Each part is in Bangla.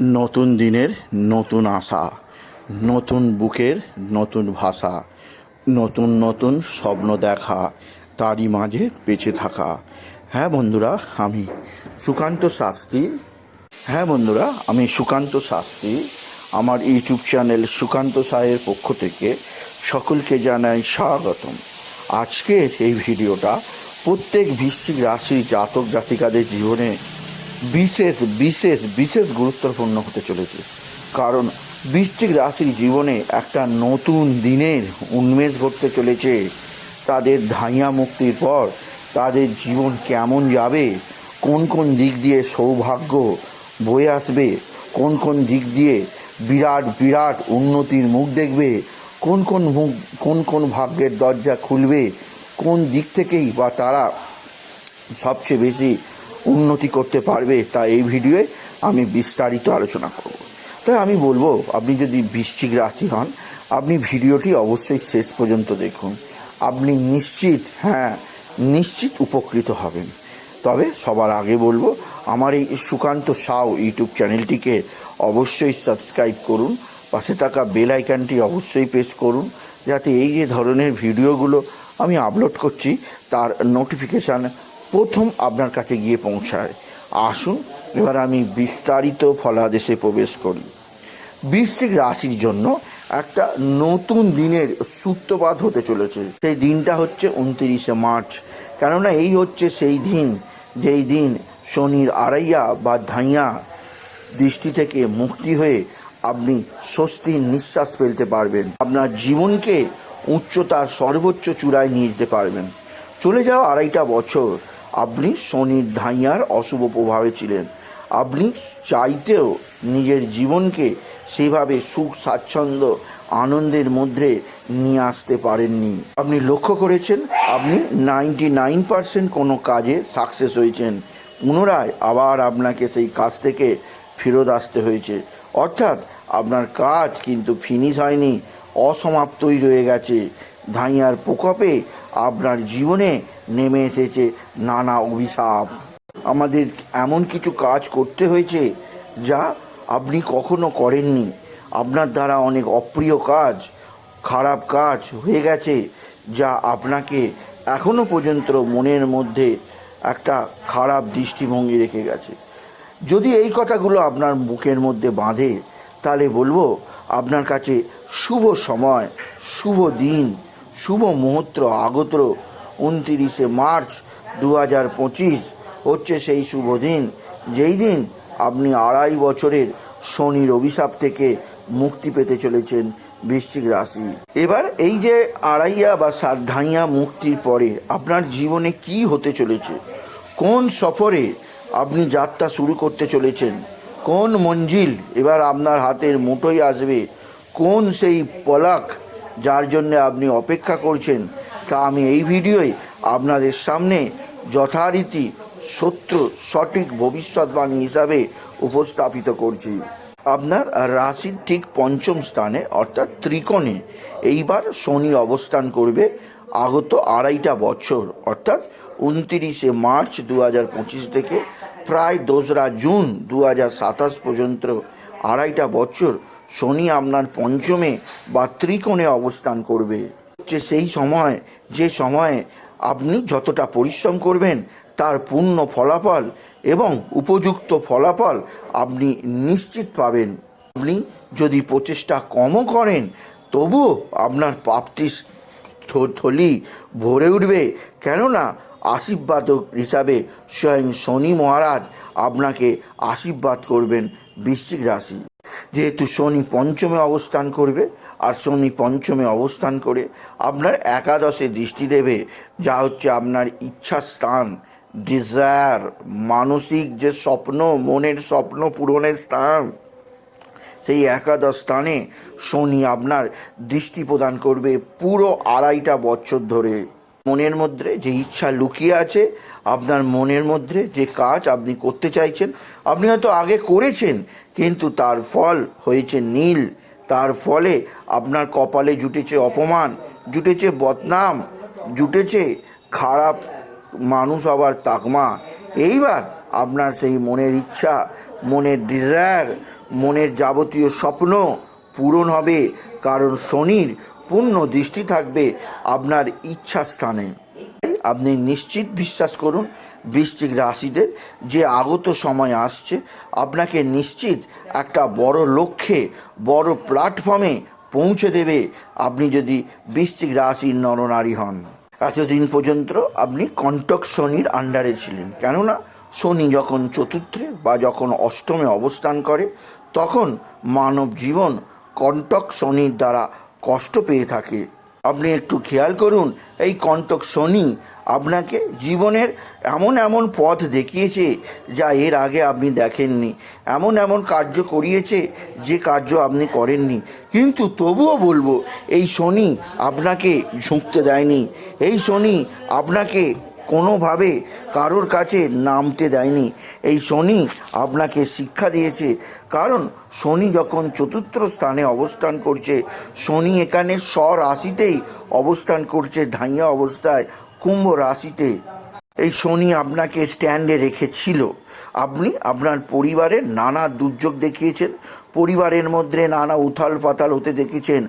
নতুন দিনের নতুন আশা, নতুন বুকের নতুন ভাষা, নতুন নতুন স্বপ্ন দেখা, তারই মাঝে বেঁচে থাকা। হ্যাঁ বন্ধুরা, আমি সুকান্ত শাস্ত্রী। হ্যাঁ বন্ধুরা, আমি সুকান্ত শাস্ত্রী। আমার ইউটিউব চ্যানেল সুকান্ত সাহের পক্ষ থেকে সকলকে জানাই স্বাগতম। আজকের এই ভিডিওটা প্রত্যেক বৃশ্চিক রাশির জাতক জাতিকাদের জীবনে বিশেষ বিশেষ বিশেষ গুরুত্বপূর্ণ হতে চলেছে। কারণ বৃশ্চিক রাশির জীবনে একটা নতুন দিনের উন্মেষ ঘটতে চলেছে। তাদের ধাইয়া মুক্তির পর তাদের জীবন কেমন যাবে? কোন কোন দিক দিয়ে সৌভাগ্য বয়ে আসবে? কোন কোন দিক দিয়ে বিরাট বিরাট উন্নতির মুখ দেখবে? কোন কোন মুখ, কোন কোন ভাগ্যের দরজা খুলবে? কোন দিক থেকেই বা তারা সবচেয়ে বেশি উন্নতি করতে পারবে তা এই ভিডিওয়ে আমি বিস্তারিত আলোচনা করব। তাই আমি বলব, আপনি যদি বৃশ্চিক রাশি হন, আপনি ভিডিওটি অবশ্যই শেষ পর্যন্ত দেখুন। আপনি নিশ্চিত হ্যাঁ নিশ্চিত উপকৃত হবেন। তবে সবার আগে বলব, আমার এই সুকান্ত সাউ ইউটিউব চ্যানেলটিকে অবশ্যই সাবস্ক্রাইব করুন। পাশে থাকা বেল আইকনটি অবশ্যই প্রেস করুন, যাতে এই যে ধরনের ভিডিওগুলো আমি আপলোড করছি, তার নোটিফিকেশান প্রথম আপনার কাছে গিয়ে পৌঁছায়। আসুন, এবার আমি বিস্তারিত ফলাদেশে প্রবেশ করি। বৃশ্চিক রাশির জন্য একটা নতুন দিনের সূত্রপাত হতে চলেছে। সেই দিনটা হচ্ছে উনতিরিশে মার্চ। কেননা এই হচ্ছে সেই দিন, যেই দিন শনির আড়াইয়া বা ধাইয়া দৃষ্টি থেকে মুক্তি হয়ে আপনি স্বস্তির নিঃশ্বাস ফেলতে পারবেন। আপনার জীবনকে উচ্চতার সর্বোচ্চ চূড়ায় নিয়ে যেতে পারবেন। চলে যাওয়া আড়াইটা বছর আপনি শনির ধাইয়ার অশুভ প্রভাবে ছিলেন। আপনি চাইতেও নিজের জীবনকে সেভাবে সুখ, স্বাচ্ছন্দ্য, আনন্দের মধ্যে নিয়ে আসতে পারেননি। আপনি লক্ষ্য করেছেন, আপনি নাইনটি নাইন পার্সেন্ট কোনো কাজে সাকসেস হয়েছেন। পুনরায় আবার আপনাকে সেই কাজ থেকে ফেরত আসতে হয়েছে। অর্থাৎ আপনার কাজ কিন্তু ফিনিশ হয়নি, অসমাপ্তই রয়ে গেছে। ধাইয়ার প্রকোপে আপনার জীবনে নেমে এসেছে নানা অভিশাপ। আমাদের এমন কিছু কাজ করতে হয়েছে যা আপনি কখনো করেননি। আপনার দ্বারা অনেক অপ্রিয় কাজ, খারাপ কাজ হয়ে গেছে যা আপনাকে এখনও পর্যন্ত মনের মধ্যে একটা খারাপ দৃষ্টিভঙ্গি রেখে গেছে। যদি এই কথাগুলো আপনার মুখের মধ্যে বাঁধে, তাহলে বলব আপনার কাছে শুভ সময়, শুভ দিন শুভ মুহূর্ত আগত উনতিরিশে মার্চ দু হাজার পঁচিশ। হচ্ছে সেই শুভ দিন, যেই দিন আপনি আড়াই বছরের শনির অভিশাপ থেকে মুক্তি পেতে চলেছেন বৃশ্চিক রাশি। এবার এই যে আড়াইয়া বা সারধাইয়া মুক্তির পরে আপনার জীবনে কি হতে চলেছে? কোন সফরে আপনি যাত্রা শুরু করতে চলেছেন? কোন মঞ্জিল এবার আপনার হাতের মুঠোই আসবে? কোন সেই পলাক যার জন্য আপনি অপেক্ষা করছেন, তা আমি এই ভিডিওয় আপনাদের সামনে যথারীতি সত্য, সঠিক ভবিষ্যৎবাণী হিসাবে উপস্থাপিত করছি। আপনার রাশির ঠিক পঞ্চম স্থানে, অর্থাৎ ত্রিকোণে, এইবার শনি অবস্থান করবে আগত আড়াইটা বছর, অর্থাৎ উনতিরিশে মার্চ দু হাজার পঁচিশ থেকে প্রায় দোসরা জুন দু হাজার সাতাশ পর্যন্ত আড়াইটা বছর শনি আপনার পঞ্চমে বা ত্রিকোণে অবস্থান করবে। হচ্ছে সেই সময়, যে সময়ে আপনি যতটা পরিশ্রম করবেন, তার পূর্ণ ফলাফল এবং উপযুক্ত ফলাফল আপনি নিশ্চিত পাবেন। আপনি যদি প্রচেষ্টা কমও করেন, তবুও আপনার প্রাপ্তি থলি ভরে উঠবে। কেননা, আশীর্বাদক হিসাবে স্বয়ং শনি মহারাজ আপনাকে আশীর্বাদ করবেন বৃশ্চিক রাশি। যেহেতু শনি পঞ্চমে অবস্থান করবে, আর শনি পঞ্চমে অবস্থান করে আপনার একাদশে দৃষ্টি দেবে, যা হচ্ছে আপনার ইচ্ছা স্থান। ডিজায়ার মানসিক যে স্বপ্ন, মনের স্বপ্ন পূরণের স্থান। সেই একাদশ স্থানে শনি আপনার দৃষ্টি প্রদান করবে পুরো আড়াইটা বছর ধরে। মনের মধ্যে যে ইচ্ছা লুকিয়ে আছে আপনার মনের মধ্যে যে কাজ আপনি করতে চাইছেন, আপনি হয়তো আগে করেছেন, কিন্তু তার ফল হয়েছে নীল। তার ফলে আপনার কপালে জুটেছে অপমান, জুটেছে বদনাম, জুটেছে খারাপ মানুষ আবার তাকমা। এইবার আপনার সেই মনের ইচ্ছা, মনের ডিজায়ার মনের যাবতীয় স্বপ্ন পূরণ হবে, কারণ শনির পূর্ণ দৃষ্টি থাকবে আপনার ইচ্ছা স্থানে আপনি নিশ্চিত বিশ্বাস করুন বৃশ্চিক রাশিদের যে আগত সময় আসছে, আপনাকে নিশ্চিত একটা বড় লক্ষ্যে, বড় প্ল্যাটফর্মে পৌঁছে দেবে আপনি যদি বৃশ্চিক রাশির নরনারী হন। এতদিন পর্যন্ত আপনি কণ্টক শনির আন্ডারে ছিলেন। কেননা শনি যখন চতুর্থে বা যখন অষ্টমে অবস্থান করে, তখন মানব জীবন কণ্টক শনির দ্বারা কষ্ট পেয়ে থাকে। আপনি একটু খেয়াল করুন, এই কণ্টক শনি আপনাকে জীবনের এমন এমন পথ দেখিয়েছে যা এর আগে আপনি দেখেননি। এমন এমন কার্য করিয়েছে যে কার্য আপনি করেননি। কিন্তু তবুও বলব, এই শনি আপনাকে ঝুঁকতে দেয়নি। এই শনি আপনাকে কোনোভাবে কারোর কাছে নামতে দেয়নি। এই শনি আপনাকে শিক্ষা দিয়েছে। কারণ শনি যখন চতুর্থ স্থানে অবস্থান করছে, শনি এখানে স্বরাশিতেই অবস্থান করছে ধাইয়া অবস্থায় কুম্ভ রাশিতে। এই শনি আপনাকে স্ট্যান্ডে রেখেছিল। আপনি আপনার পরিবারের নানা দুর্যোগ দেখিয়েছেন, পরিবারের মধ্যে নানা উথাল পাতাল হতে দেখেছেন।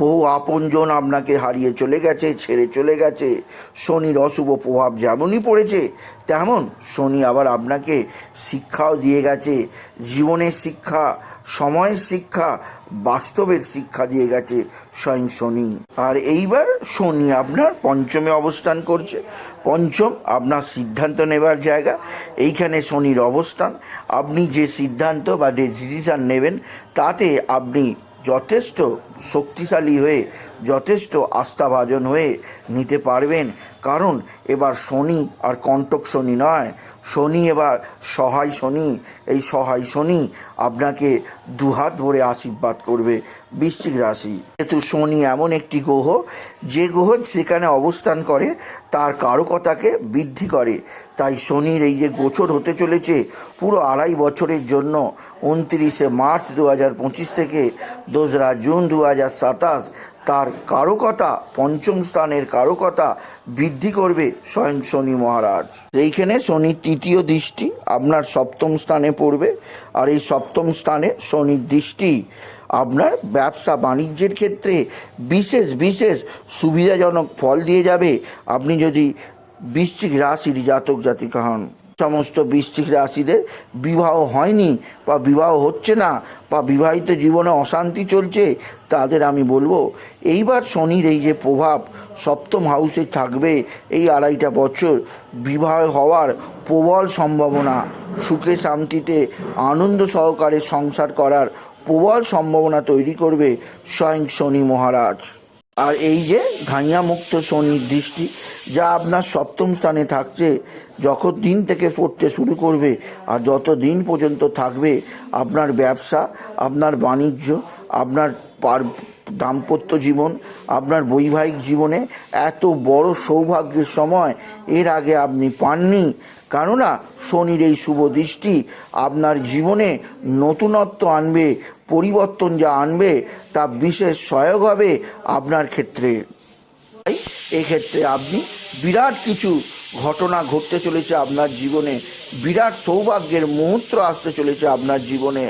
বহু আপনজন আপনাকে হারিয়ে চলে গেছে, ছেড়ে চলে গেছে। শনির অশুভ প্রভাব যেমনই পড়েছে, তেমন শনি আবার আপনাকে শিক্ষাও দিয়ে গেছে। জীবনের শিক্ষা সময়ের শিক্ষা, বাস্তবের শিক্ষা দিয়ে গেছে স্বয়ং শনি। আর এইবার শনি আপনার পঞ্চমে অবস্থান করছে। পঞ্চম আপনার সিদ্ধান্ত নেবার জায়গা। এইখানে শনির অবস্থান। আপনি যে সিদ্ধান্ত বা ডিসিশান নেবেন, তাতে আপনি যথেষ্ট শক্তিশালী হয়ে যথেষ্ট আস্থাভাজন হয়ে নিতে পারবেন। কারণ এবার শনি আর কণ্টক শনি নয়। শনি এবার সহায় শনি। এই সহায় শনি আপনাকে দুহাত ভরে আশীর্বাদ করবে বৃশ্চিক রাশি। যেহেতু শনি এমন একটি গ্রহ, যে গ্রহ সেখানে অবস্থান করে, তার কারকতাকে বৃদ্ধি করে। তাই শনির এই যে গোচর হতে চলেছে, পুরো আড়াই বছরের জন্য, উনত্রিশে মার্চ দু হাজার পঁচিশ থেকে, দোসরা জুন দু হাজার সাতাশ তার কারকতা পঞ্চম স্থানের কারকতা বৃদ্ধি করবে স্বয়ং শনি মহারাজ। এইখানে শনির তৃতীয় দৃষ্টি, আপনার সপ্তম স্থানে পড়বে। আর এই সপ্তম স্থানে শনির দৃষ্টি, আপনার ব্যবসা বাণিজ্যের ক্ষেত্রে বিশেষ বিশেষ সুবিধাজনক ফল দিয়ে যাবে। আপনি যদি বৃশ্চিক রাশির জাতক জাতিকা হন সমস্ত বৃশ্চিক রাশিদের বিবাহ হয়নি বা বিবাহ হচ্ছে না বা বিবাহিত জীবনে অশান্তি চলছে, তাদের আমি বলব, এইবার শনির এই যে প্রভাব সপ্তম হাউসে থাকবে এই আড়াইটা বছর বিবাহ হওয়ার প্রবল সম্ভাবনা, সুখে শান্তিতে আনন্দ সহকারে সংসার করার প্রবল সম্ভাবনা তৈরি করবে স্বয়ং শনি মহারাজ। আর এই যে ঘাইয়া মুক্ত দৃষ্টি, যা আপনার সপ্তম স্থানে থাকছে, যখন দিন থেকে পড়তে শুরু করবে আর যত দিন পর্যন্ত থাকবে, আপনার ব্যবসা, আপনার বাণিজ্য, আপনার পার, দাম্পত্য জীবন, আপনার বৈবাহিক জীবনে এত বড় সৌভাগ্যের সময় এর আগে আপনি পাননি। কেননা শনির এই শুভ দৃষ্টি আপনার জীবনে নতুনত্ব আনবে পরিবর্তন যা আনবে তা বিশেষ সহায়ক হবে আপনার ক্ষেত্রে। তাই এক্ষেত্রে আপনি বিরাট কিছু ঘটনা ঘটতে চলেছে আপনার জীবনে, বিরাট সৌভাগ্যের মুহূর্ত আসতে চলেছে আপনার জীবনে,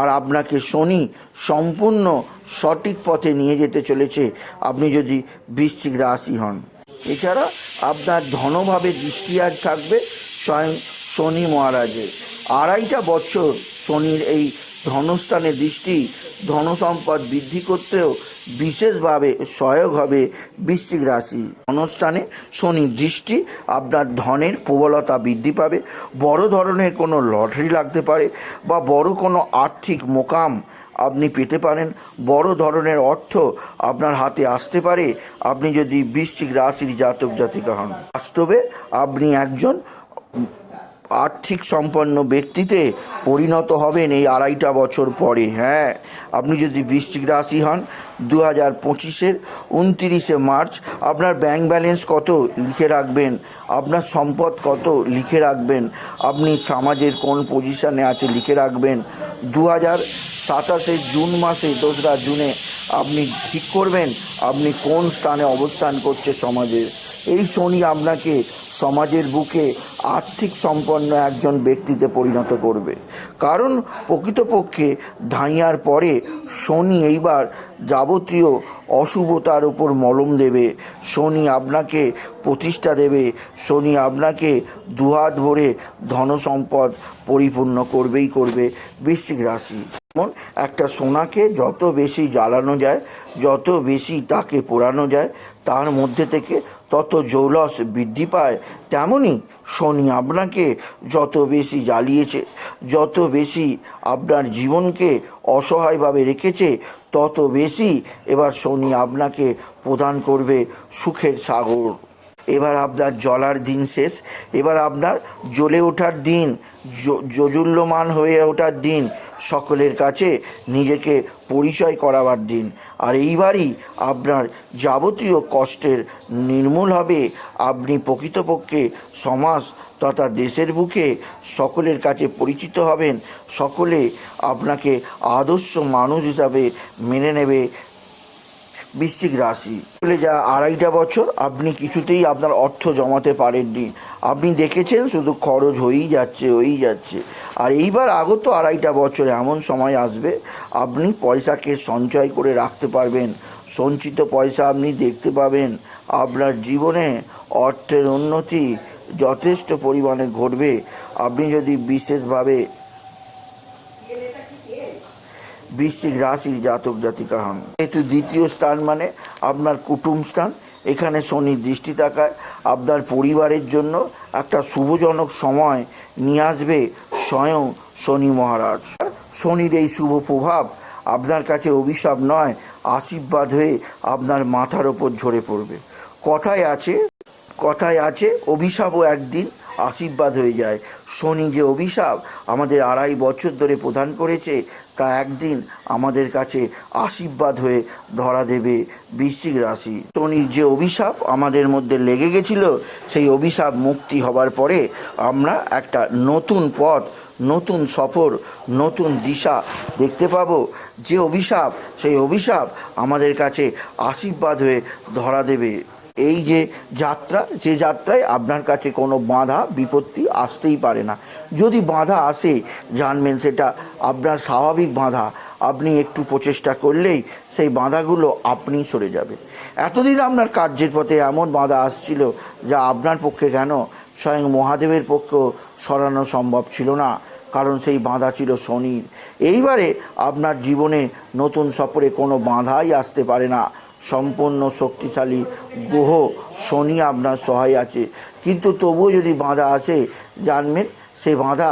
আর আপনাকে শনি সম্পূর্ণ সঠিক পথে নিয়ে যেতে চলেছে, আপনি যদি বৃশ্চিক রাশি হন। এছাড়া আপনার ধনভাবে দৃষ্টি আজ থাকবে স্বয়ং শনি মহারাজের। আড়াইটা বছর শনির এই ধনস্থানে দৃষ্টি, ধনসম্পদ বৃদ্ধি করতেও বিশেষভাবে সহায়ক হবে বৃশ্চিক রাশি। ধনস্থানে শনির দৃষ্টি, আপনার ধনের প্রবলতা বৃদ্ধি পাবে। বড় ধরনের কোনো লটারি লাগতে পারে বা বড় কোনো আর্থিক মোকাম আপনি পেতে পারেন। বড় ধরনের অর্থ আপনার হাতে আসতে পারে। আপনি যদি বৃশ্চিক রাশির জাতক জাতিকা হন। বাস্তবে আপনি একজন আর্থিক সম্পন্ন ব্যক্তিতে পরিণত হবেন এই আড়াইটা বছর পরে। হ্যাঁ আপনি যদি বৃশ্চিক রাশি হন দু হাজার পঁচিশের উনতিরিশে মার্চ, আপনার ব্যাংক ব্যালেন্স কত লিখে রাখবেন, আপনার সম্পদ কত লিখে রাখবেন, আপনি সমাজের কোন পজিশানে আছে লিখে রাখবেন। দু হাজার সাতাশে জুন মাসে, দোসরা জুনে আপনি ঠিক করবেন, আপনি কোন স্থানে অবস্থান করছে সমাজে। এই শনি আপনাকে সমাজের বুকে আর্থিক সম্পন্ন একজন ব্যক্তিতে পরিণত করবে। কারণ প্রকৃতপক্ষে ধাইয়ার পরে শনি এইবার যাবতীয় অশুভতার উপর মলম দেবে। শনি আপনাকে প্রতিষ্ঠা দেবে। শনি আপনাকে দুহাত ভরে ধনসম্পদ পরিপূর্ণ করবেই করবে বৃশ্চিক রাশি। যেমন একটা সোনাকে যত বেশি জ্বালানো যায়, যত বেশি তাকে পোড়ানো যায়, তার মধ্যে থেকে তত জৌলস বৃদ্ধি পায় তেমনই শনি আপনাকে যত বেশি জ্বালিয়েছে, যত বেশি আপনার জীবনকে অসহায়ভাবে রেখেছে, তত বেশি এবার শনি আপনাকে প্রদান করবে সুখের সাগর। এবার আপনার জলার দিন শেষ। এবার আপনার জ্বলে ওঠার দিন জজুল্যমান হয়ে ওঠার দিন, সকলের কাছে নিজেকে পরিচয় করাবার দিন। আর এইবারই আপনার যাবতীয় কষ্টের নির্মূল হবে। আপনি প্রকৃতপক্ষে সমাজ তথা দেশের বুকে সকলের কাছে পরিচিত হবেন। সকলে আপনাকে আদর্শ মানুষ হিসাবে মেনে নেবে। বৃশ্চিক রাশি। বলে যা আড়াইটা বছর, আপনি কিছুতেই আপনার অর্থ জমাতে পারেননি। আপনি দেখেছেন শুধু খরচ হয়েই যাচ্ছে হয়েই যাচ্ছে। আর এইবার আগত আড়াইটা বছর এমন সময় আসবে, আপনি পয়সাকে সঞ্চয় করে রাখতে পারবেন। সঞ্চিত পয়সা আপনি দেখতে পাবেন। আপনার জীবনে অর্থের উন্নতি যথেষ্ট পরিমাণে ঘটবে। আপনি যদি বিশেষভাবে বৃশ্চিক রাশির জাতক জাতিকা হন। যেহেতু দ্বিতীয় স্থান মানে আপনার কুটুম স্থান, এখানে শনির দৃষ্টি থাকায় আপনার পরিবারের জন্য একটা শুভজনক সময় নিয়ে আসবে স্বয়ং শনি মহারাজ। শনির এই শুভ প্রভাব আপনার কাছে অভিশাপ নয়, আশীর্বাদ হয়ে আপনার মাথার ওপর ঝরে পড়বে। কথায় আছে কথায় আছে, অভিশাপও একদিন আশীর্বাদ হয়ে যায়। শনি যে অভিশাপ আমাদের আড়াই বছর ধরে প্রদান করেছে, তা একদিন আমাদের কাছে আশীর্বাদ হয়ে ধরা দেবে বৃশ্চিক রাশি। শনির যে অভিশাপ আমাদের মধ্যে লেগে গেছিল, সেই অভিশাপ মুক্তি হবার পরে আমরা একটা নতুন পথ, নতুন সফর, নতুন দিশা দেখতে পাবো। যে অভিশাপ, সেই অভিশাপ আমাদের কাছে আশীর্বাদ হয়ে ধরা দেবে। এই যে যাত্রা, যে যাত্রায় আপনার কাছে কোনো বাধা, বিপত্তি আসতেই পারে না। যদি বাধা আসে, জানবেন সেটা আপনার স্বাভাবিক বাধা। আপনি একটু প্রচেষ্টা করলেই সেই বাধাগুলো আপনি সরে যাবে এতদিন আপনার কার্যের পথে এমন বাধা আসছিল যা আপনার পক্ষে কেন স্বয়ং মহাদেবের পক্ষেও সরানো সম্ভব ছিল না, কারণ সেই বাঁধা ছিল শনির। এইবারে আপনার জীবনে নতুন সফরে কোনো বাঁধাই আসতে পারে না। সম্পূর্ণ শক্তিশালী গ্রহ শনি আপনার সহায় আছে। কিন্তু তবুও যদি বাঁধা আসে, জানবেন সেই বাঁধা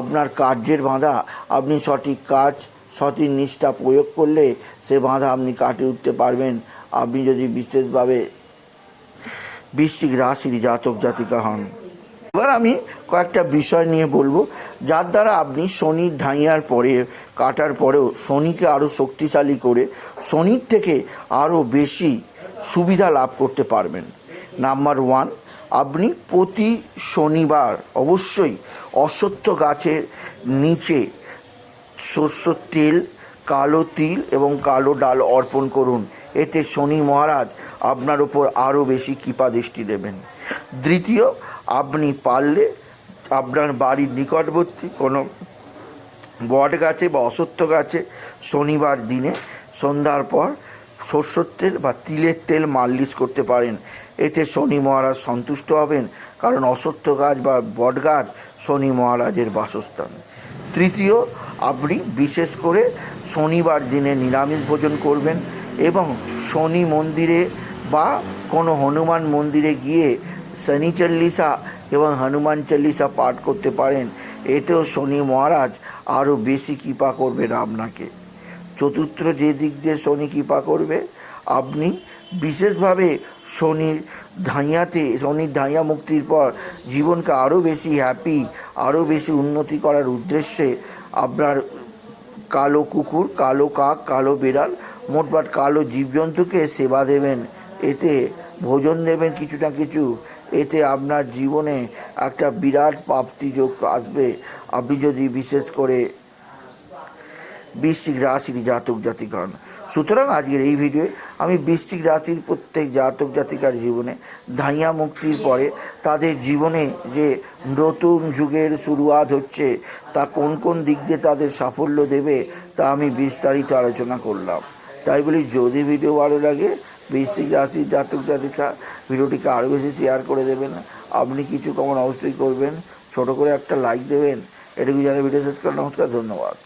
আপনার কার্যের বাঁধা। আপনি সঠিক কাজ, সঠিক নিষ্ঠা প্রয়োগ করলে সে বাঁধা আপনি কাটিয়ে উঠতে পারবেন। আপনি যদি বিশেষভাবে বৃশ্চিক রাশির জাতক জাতিকা হন। এবার আমি কয়েকটা বিষয় নিয়ে বলব। যার দ্বারা আপনি শনির ঢাইয়ার পরে, কাটার পরেও শনিকে আরও শক্তিশালী করে শনির থেকে আরও বেশি সুবিধা লাভ করতে পারবেন। নাম্বার ওয়ান, আপনি প্রতি শনিবার অবশ্যই অশ্বত্থ গাছের নিচে সর্ষের তেল, কালো তিল এবং কালো ডাল অর্পণ করুন। এতে শনি মহারাজ আপনার উপর আরও বেশি কৃপা দৃষ্টি দেবেন। দ্বিতীয় আপনি পারলে আপনার বাড়ির নিকটবর্তী কোনো বট গাছে বা অশ্বত্থ গাছে শনিবার দিনে সন্ধ্যার পর সর্ষের তেল বা তিলের তেল মালিশ করতে পারেন। এতে শনি মহারাজ সন্তুষ্ট হবেন, কারণ অশ্বত্থ গাছ বা বট গাছ শনি মহারাজের বাসস্থান। তৃতীয়, আপনি বিশেষ করে শনিবার দিনে নিরামিষ ভোজন করবেন এবং শনি মন্দিরে বা কোনো হনুমান মন্দিরে গিয়ে শনি চল্লিশা এবং হনুমান চল্লিশা পাঠ করতে পারেন, এতেও শনি মহারাজ আরও বেশি কৃপা করবেন আপনাকে চতুর্থ যে দিক দিয়ে শনি কৃপা করবে, আপনি বিশেষভাবে শনির ধাইয়াতে শনির ধাইয়া মুক্তির পর জীবনকে আরও বেশি হ্যাপি আরও বেশি উন্নতি করার উদ্দেশ্যে আপনার কালো কুকুর, কালো কাক, কালো বিড়াল মোটমাট কালো জীবজন্তুকে সেবা দেবেন। এতে ভোজন দেবেন কিছু না কিছু এতে আপনার জীবনে একটা বিরাট প্রাপ্তি যোগ আসবে। আপনি যদি বিশেষ করে বৃশ্চিক রাশির জাতক জাতিগণ। সুতরাং আজকের এই ভিডিওয়ে আমি বৃশ্চিক রাশির প্রত্যেক জাতক জাতিকার জীবনে ধাইয়া মুক্তির পরে তাদের জীবনে যে নতুন যুগের শুরুয়াত হচ্ছে, তা কোন কোন দিক দিয়ে তাদের সাফল্য দেবে, তা আমি বিস্তারিত আলোচনা করলাম। তাই বলি, যদি ভিডিও ভালো লাগে বৃশ্চিক রাশির জাতক জাতিকা, ভিডিওটিকে আরও বেশি শেয়ার করে দেবেন। আপনি কিছু কমন অবশ্যই করবেন। ছোট করে একটা লাইক দেবেন। এটুকু জানিয়ে ভিডিও শেষ করেন নমস্কার, ধন্যবাদ।